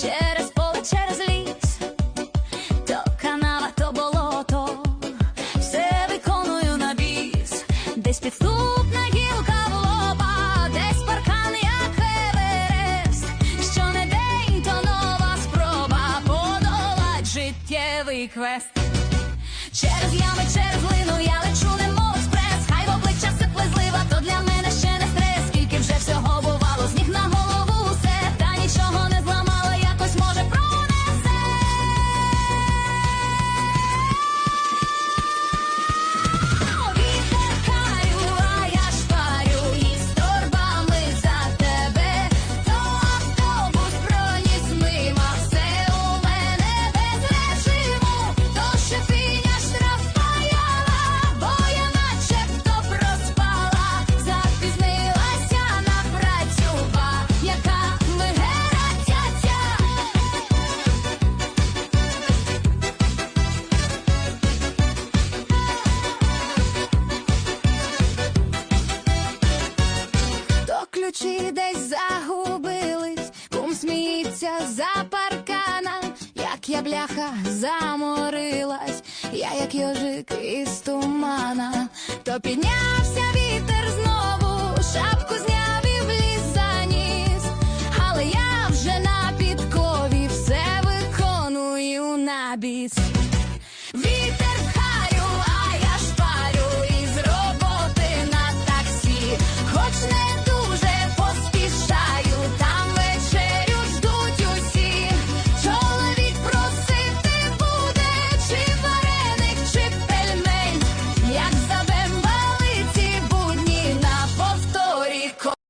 через поле, через ліс, то канава, то болото, все виконую на біс, десь підступна гілка в лоба, десь паркан, як Еверест. Що не день, то нова спроба подолать життєвий квест, через ями, через лину. ключі десь загубились, кум сміється за парканом, як я бляха заморилась, я як йожик із тумана, то піднявся вітер знову, шапку зняв і в ліс заніс, але я вже на підкові все виконую на біс. Вітер